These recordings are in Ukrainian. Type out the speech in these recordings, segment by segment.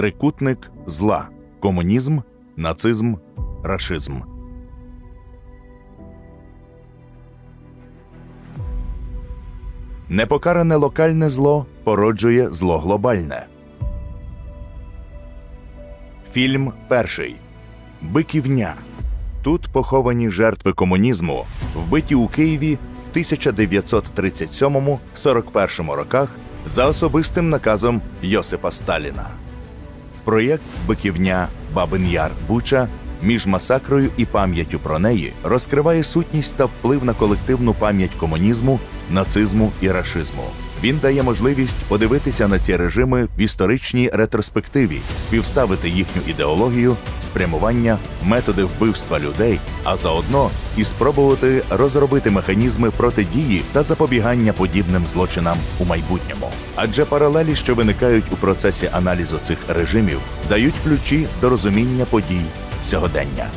Трикутник зла. Комунізм, нацизм, рашизм. Непокаране локальне зло породжує зло глобальне. Фільм перший. Биківня. Тут поховані жертви комунізму, вбиті у Києві в 1937-41 роках за особистим наказом Йосипа Сталіна. Проєкт Биківня Бабин Яр Буча між масакрою і пам'яттю про неї розкриває сутність та вплив на колективну пам'ять комунізму, нацизму і рашизму. Він дає можливість подивитися на ці режими в історичній ретроспективі, співставити їхню ідеологію, спрямування, методи вбивства людей, а заодно і спробувати розробити механізми протидії та запобігання подібним злочинам у майбутньому. Адже паралелі, що виникають у процесі аналізу цих режимів, дають ключі до розуміння подій сьогодення.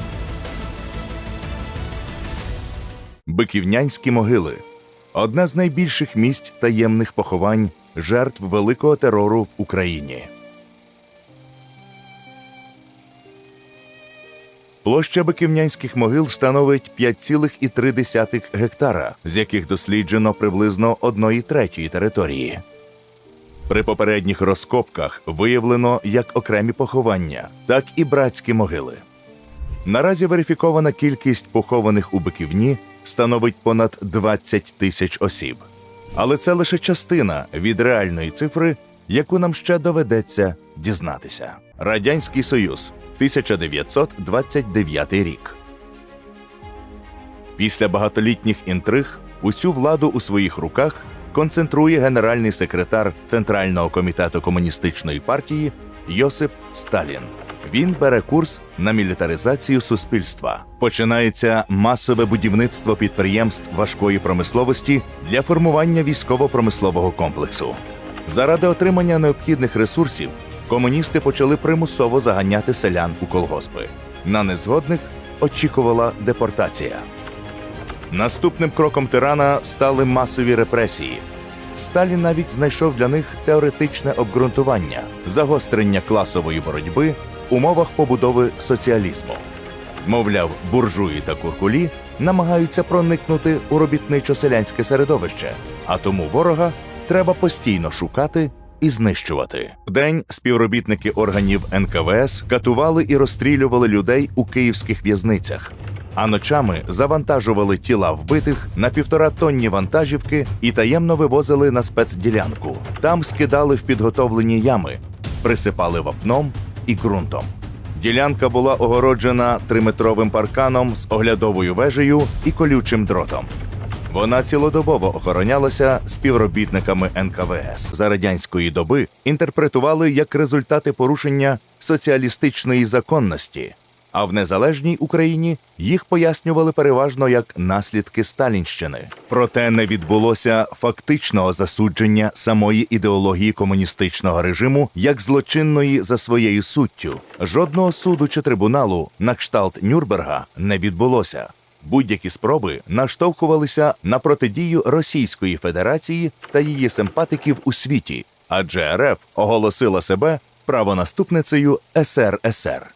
Биківнянські могили одне з найбільших місць таємних поховань жертв великого терору в Україні. Площа биківнянських могил становить 5,3 гектара, з яких досліджено приблизно 1 третьої території. При попередніх розкопках виявлено як окремі поховання, так і братські могили. Наразі верифікована кількість похованих у Биківні становить понад 20 тисяч осіб. Але це лише частина від реальної цифри, яку нам ще доведеться дізнатися. Радянський Союз, 1929 рік. Після багатолітніх інтриг усю владу у своїх руках концентрує генеральний секретар Центрального комітету комуністичної партії Йосип Сталін. Він бере курс на мілітаризацію суспільства. Починається масове будівництво підприємств важкої промисловості для формування військово-промислового комплексу. Заради отримання необхідних ресурсів комуністи почали примусово заганяти селян у колгоспи. На незгодних очікувала депортація. Наступним кроком тирана стали масові репресії. Сталін навіть знайшов для них теоретичне обґрунтування загострення класової боротьби умовах побудови соціалізму. Мовляв, буржуї та куркулі намагаються проникнути у робітничо-селянське середовище, а тому ворога треба постійно шукати і знищувати. Вдень співробітники органів НКВС катували і розстрілювали людей у київських в'язницях. А ночами завантажували тіла вбитих на півторатонні вантажівки і таємно вивозили на спецділянку. Там скидали в підготовлені ями, присипали вапном і ґрунтом. Ділянка була огороджена триметровим парканом з оглядовою вежею і колючим дротом. Вона цілодобово охоронялася співробітниками НКВС за радянської доби. Інтерпретували як результати порушення соціалістичної законності, а в незалежній Україні їх пояснювали переважно як наслідки Сталінщини. Проте не відбулося фактичного засудження самої ідеології комуністичного режиму як злочинної за своєю суттю. Жодного суду чи трибуналу на кшталт Нюрнберга не відбулося. Будь-які спроби наштовхувалися на протидію Російської Федерації та її симпатиків у світі, адже РФ оголосила себе правонаступницею СРСР.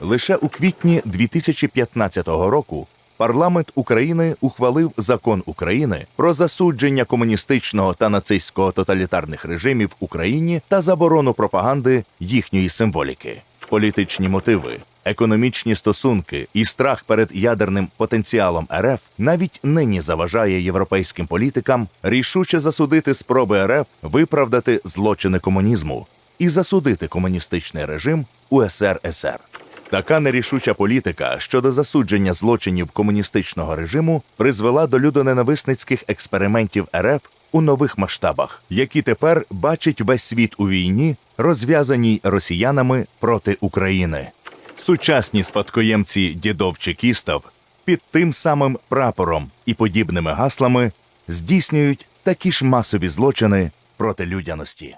Лише у квітні 2015 року парламент України ухвалив закон України про засудження комуністичного та нацистського тоталітарних режимів в Україні та заборону пропаганди їхньої символіки, політичні мотиви. Економічні стосунки і страх перед ядерним потенціалом РФ навіть нині заважає європейським політикам рішуче засудити спроби РФ виправдати злочини комунізму і засудити комуністичний режим у СРСР. Така нерішуча політика щодо засудження злочинів комуністичного режиму призвела до людоненависницьких експериментів РФ у нових масштабах, які тепер бачить весь світ у війні, розв'язаній росіянами проти України. Сучасні спадкоємці дідов чекістів під тим самим прапором і подібними гаслами здійснюють такі ж масові злочини проти людяності.